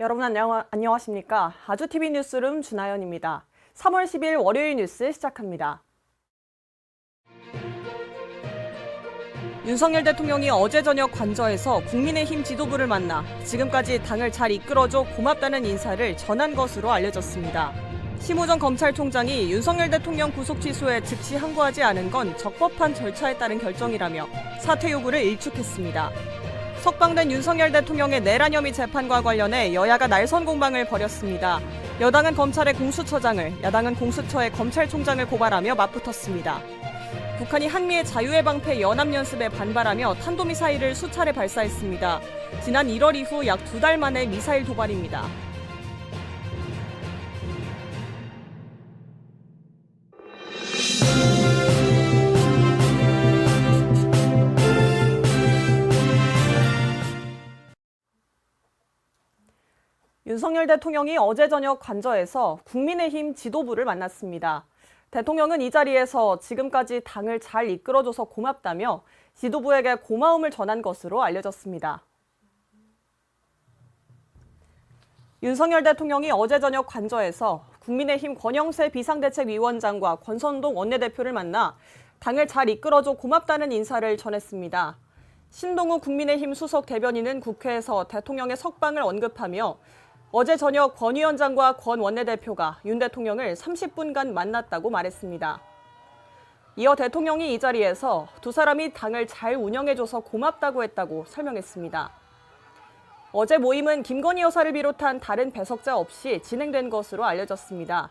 여러분 안녕, 안녕하십니까? 아주TV 뉴스룸 준하연입니다. 3월 10일 월요일 뉴스 시작합니다. 윤석열 대통령이 어제 저녁 관저에서 국민의힘 지도부를 만나 지금까지 당을 잘 이끌어줘 고맙다는 인사를 전한 것으로 알려졌습니다. 심우정 검찰총장이 윤석열 대통령 구속 취소에 즉시 항고하지 않은 건 적법한 절차에 따른 결정이라며 사퇴 요구를 일축했습니다. 석방된 윤석열 대통령의 내란 혐의 재판과 관련해 여야가 날선 공방을 벌였습니다. 여당은 검찰의 공수처장을, 야당은 공수처의 검찰총장을 고발하며 맞붙었습니다. 북한이 한미의 자유의 방패 연합연습에 반발하며 탄도미사일을 수차례 발사했습니다. 지난 1월 이후 약 두 달 만에 미사일 도발입니다. 윤석열 대통령이 어제 저녁 관저에서 국민의힘 지도부를 만났습니다. 대통령은 이 자리에서 지금까지 당을 잘 이끌어줘서 고맙다며 지도부에게 고마움을 전한 것으로 알려졌습니다. 윤석열 대통령이 어제 저녁 관저에서 국민의힘 권영세 비상대책위원장과 권선동 원내대표를 만나 당을 잘 이끌어줘 고맙다는 인사를 전했습니다. 신동우 국민의힘 수석 대변인은 국회에서 대통령의 석방을 언급하며 어제 저녁 권 위원장과 권 원내대표가 윤 대통령을 30분간 만났다고 말했습니다. 이어 대통령이 이 자리에서 두 사람이 당을 잘 운영해줘서 고맙다고 했다고 설명했습니다. 어제 모임은 김건희 여사를 비롯한 다른 배석자 없이 진행된 것으로 알려졌습니다.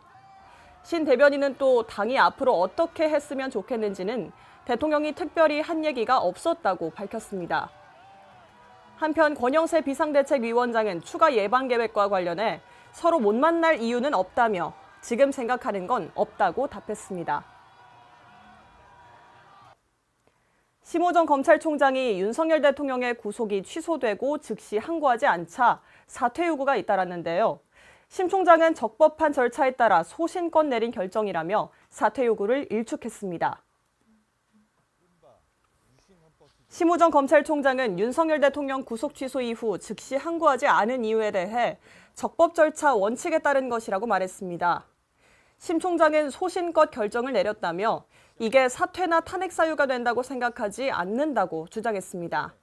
신 대변인은 또 당이 앞으로 어떻게 했으면 좋겠는지는 대통령이 특별히 한 얘기가 없었다고 밝혔습니다. 한편 권영세 비상대책위원장은 추가 예방 계획과 관련해 서로 못 만날 이유는 없다며 지금 생각하는 건 없다고 답했습니다. 심호정 검찰총장이 윤석열 대통령의 구속이 취소되고 즉시 항고하지 않자 사퇴 요구가 잇따랐는데요. 심 총장은 적법한 절차에 따라 소신껏 내린 결정이라며 사퇴 요구를 일축했습니다. 심우정 검찰총장은 윤석열 대통령 구속 취소 이후 즉시 항고하지 않은 이유에 대해 적법 절차 원칙에 따른 것이라고 말했습니다. 심 총장은 소신껏 결정을 내렸다며 이게 사퇴나 탄핵 사유가 된다고 생각하지 않는다고 주장했습니다.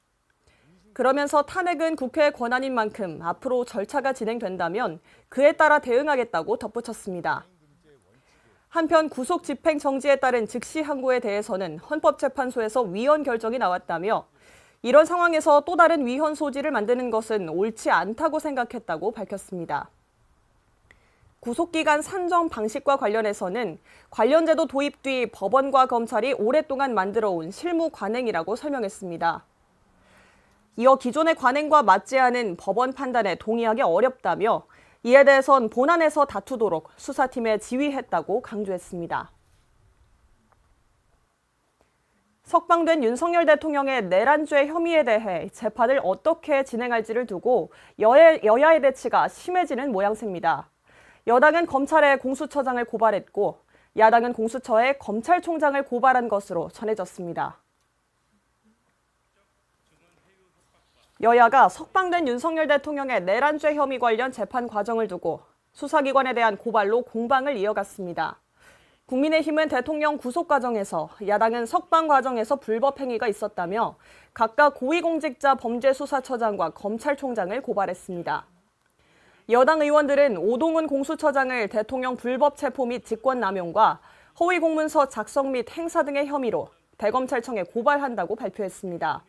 그러면서 탄핵은 국회의 권한인 만큼 앞으로 절차가 진행된다면 그에 따라 대응하겠다고 덧붙였습니다. 한편 구속 집행 정지에 따른 즉시 항고에 대해서는 헌법재판소에서 위헌 결정이 나왔다며 이런 상황에서 또 다른 위헌 소지를 만드는 것은 옳지 않다고 생각했다고 밝혔습니다. 구속기간 산정 방식과 관련해서는 관련 제도 도입 뒤 법원과 검찰이 오랫동안 만들어 온 실무 관행이라고 설명했습니다. 이어 기존의 관행과 맞지 않은 법원 판단에 동의하기 어렵다며 이에 대해선 본안에서 다투도록 수사팀에 지휘했다고 강조했습니다. 석방된 윤석열 대통령의 내란죄 혐의에 대해 재판을 어떻게 진행할지를 두고 여야, 여야의 대치가 심해지는 모양새입니다. 여당은 검찰에 공수처장을 고발했고 야당은 공수처에 검찰총장을 고발한 것으로 전해졌습니다. 여야가 석방된 윤석열 대통령의 내란죄 혐의 관련 재판 과정을 두고 수사기관에 대한 고발로 공방을 이어갔습니다. 국민의힘은 대통령 구속 과정에서 야당은 석방 과정에서 불법 행위가 있었다며 각각 고위공직자 범죄수사처장과 검찰총장을 고발했습니다. 여당 의원들은 오동훈 공수처장을 대통령 불법 체포 및 직권남용과 허위 공문서 작성 및 행사 등의 혐의로 대검찰청에 고발한다고 발표했습니다.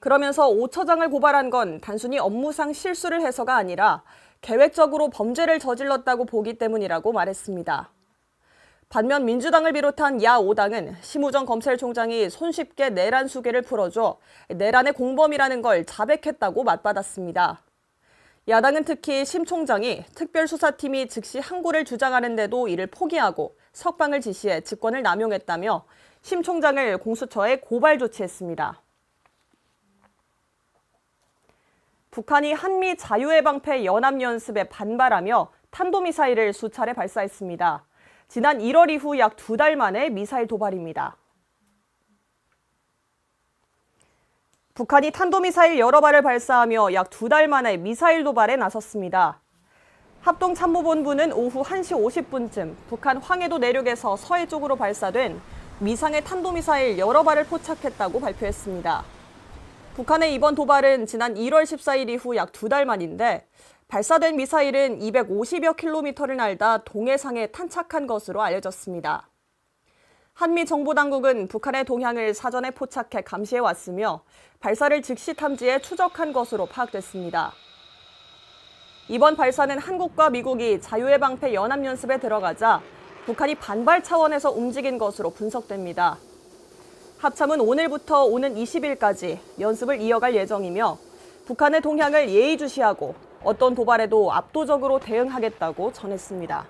그러면서 오 처장을 고발한 건 단순히 업무상 실수를 해서가 아니라 계획적으로 범죄를 저질렀다고 보기 때문이라고 말했습니다. 반면 민주당을 비롯한 야 5당은 심우정 검찰총장이 손쉽게 내란 수계를 풀어줘 내란의 공범이라는 걸 자백했다고 맞받았습니다. 야당은 특히 심 총장이 특별수사팀이 즉시 항고를 주장하는데도 이를 포기하고 석방을 지시해 직권을 남용했다며 심 총장을 공수처에 고발 조치했습니다. 북한이 한미 자유의 방패 연합연습에 반발하며 탄도미사일을 수차례 발사했습니다. 지난 1월 이후 약 두 달 만에 미사일 도발입니다. 북한이 탄도미사일 여러 발을 발사하며 약 두 달 만에 미사일 도발에 나섰습니다. 합동참모본부는 오후 1시 50분쯤 북한 황해도 내륙에서 서해 쪽으로 발사된 미상의 탄도미사일 여러 발을 포착했다고 발표했습니다. 북한의 이번 도발은 지난 1월 14일 이후 약 두 달 만인데 발사된 미사일은 250여 킬로미터를 날다 동해상에 탄착한 것으로 알려졌습니다. 한미 정보당국은 북한의 동향을 사전에 포착해 감시해 왔으며 발사를 즉시 탐지해 추적한 것으로 파악됐습니다. 이번 발사는 한국과 미국이 자유의 방패 연합연습에 들어가자 북한이 반발 차원에서 움직인 것으로 분석됩니다. 합참은 오늘부터 오는 20일까지 연습을 이어갈 예정이며 북한의 동향을 예의주시하고 어떤 도발에도 압도적으로 대응하겠다고 전했습니다.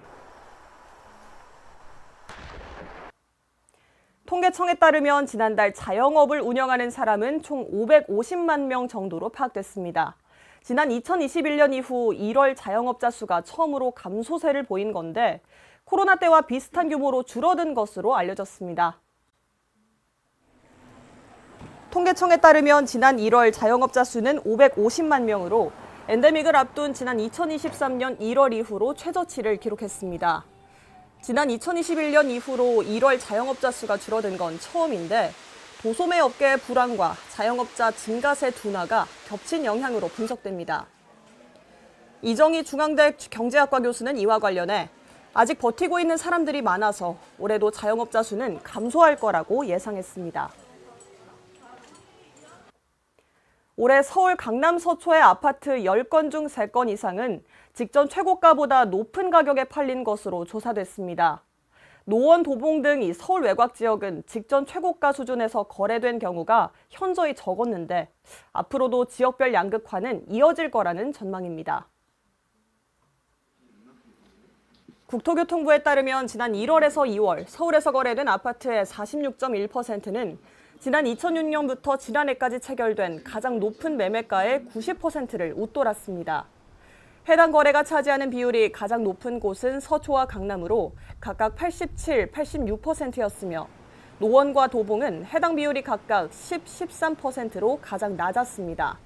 통계청에 따르면 지난달 자영업을 운영하는 사람은 총 550만 명 정도로 파악됐습니다. 지난 2021년 이후 1월 자영업자 수가 처음으로 감소세를 보인 건데 코로나 때와 비슷한 규모로 줄어든 것으로 알려졌습니다. 통계청에 따르면 지난 1월 자영업자 수는 550만 명으로 엔데믹을 앞둔 지난 2023년 1월 이후로 최저치를 기록했습니다. 지난 2021년 이후로 1월 자영업자 수가 줄어든 건 처음인데 도소매 업계의 불황과 자영업자 증가세 둔화가 겹친 영향으로 분석됩니다. 이정희 중앙대 경제학과 교수는 이와 관련해 아직 버티고 있는 사람들이 많아서 올해도 자영업자 수는 감소할 거라고 예상했습니다. 올해 서울 강남 서초의 아파트 10건 중 3건 이상은 직전 최고가보다 높은 가격에 팔린 것으로 조사됐습니다. 노원, 도봉 등 이 서울 외곽 지역은 직전 최고가 수준에서 거래된 경우가 현저히 적었는데 앞으로도 지역별 양극화는 이어질 거라는 전망입니다. 국토교통부에 따르면 지난 1월에서 2월 서울에서 거래된 아파트의 46.1%는 지난 2006년부터 지난해까지 체결된 가장 높은 매매가의 90%를 웃돌았습니다. 해당 거래가 차지하는 비율이 가장 높은 곳은 서초와 강남으로 각각 87, 86%였으며 노원과 도봉은 해당 비율이 각각 10, 13%로 가장 낮았습니다.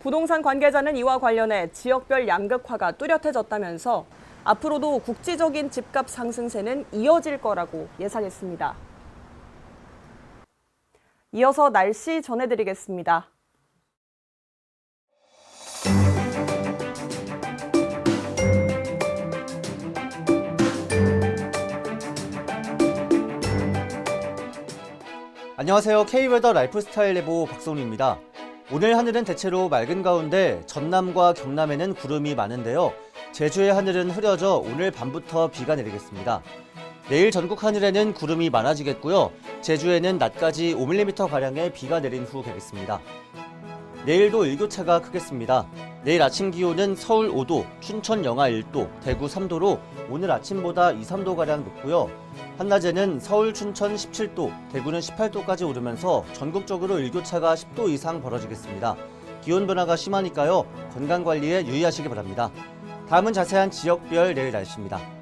부동산 관계자는 이와 관련해 지역별 양극화가 뚜렷해졌다면서 앞으로도 국지적인 집값 상승세는 이어질 거라고 예상했습니다. 이어서 날씨 전해드리겠습니다. 안녕하세요. K웨더 라이프스타일 레보 박성우입니다. 오늘 하늘은 대체로 맑은 가운데 전남과 경남에는 구름이 많은데요. 제주의 하늘은 흐려져 오늘 밤부터 비가 내리겠습니다. 내일 전국 하늘에는 구름이 많아지겠고요. 제주에는 낮까지 5mm가량의 비가 내린 후 되겠습니다. 내일도 일교차가 크겠습니다. 내일 아침 기온은 서울 5도, 춘천 영하 1도, 대구 3도로 오늘 아침보다 2, 3도가량 높고요. 한낮에는 서울, 춘천 17도, 대구는 18도까지 오르면서 전국적으로 일교차가 10도 이상 벌어지겠습니다. 기온 변화가 심하니까요. 건강 관리에 유의하시기 바랍니다. 다음은 자세한 지역별 내일 날씨입니다.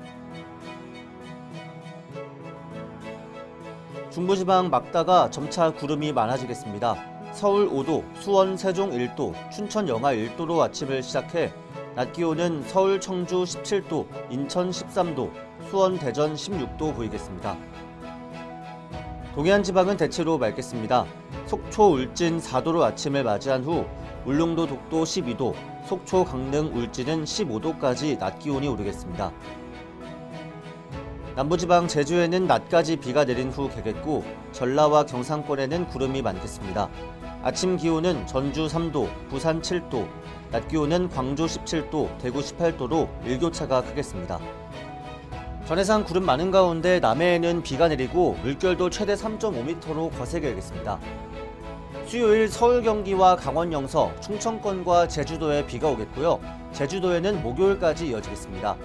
중부지방 막다가 점차 구름이 많아지겠습니다. 서울 5도, 수원, 세종 1도, 춘천 영하 1도로 아침을 시작해 낮 기온은 서울, 청주 17도, 인천 13도, 수원, 대전 16도 보이겠습니다. 동해안 지방은 대체로 맑겠습니다. 속초, 울진 4도로 아침을 맞이한 후 울릉도, 독도 12도, 속초, 강릉, 울진은 15도까지 낮 기온이 오르겠습니다. 남부지방 제주에는 낮까지 비가 내린 후 개겠고 전라와 경상권에는 구름이 많겠습니다. 아침 기온은 전주 3도, 부산 7도, 낮 기온은 광주 17도, 대구 18도로 일교차가 크겠습니다. 전해상 구름 많은 가운데 남해에는 비가 내리고 물결도 최대 3.5m로 거세게 일겠습니다. 수요일 서울 경기와 강원 영서, 충청권과 제주도에 비가 오겠고요. 제주도에는 목요일까지 이어지겠습니다.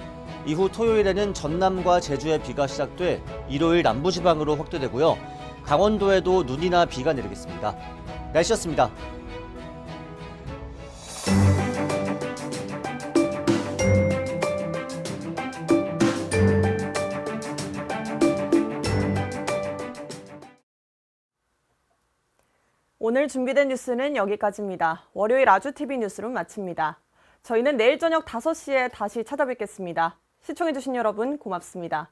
이후 토요일에는 전남과 제주에 비가 시작돼 일요일 남부지방으로 확대되고요. 강원도에도 눈이나 비가 내리겠습니다. 날씨였습니다. 오늘 준비된 뉴스는 여기까지입니다. 월요일 아주TV 뉴스룸 마칩니다. 저희는 내일 저녁 5시에 다시 찾아뵙겠습니다. 시청해주신 여러분 고맙습니다.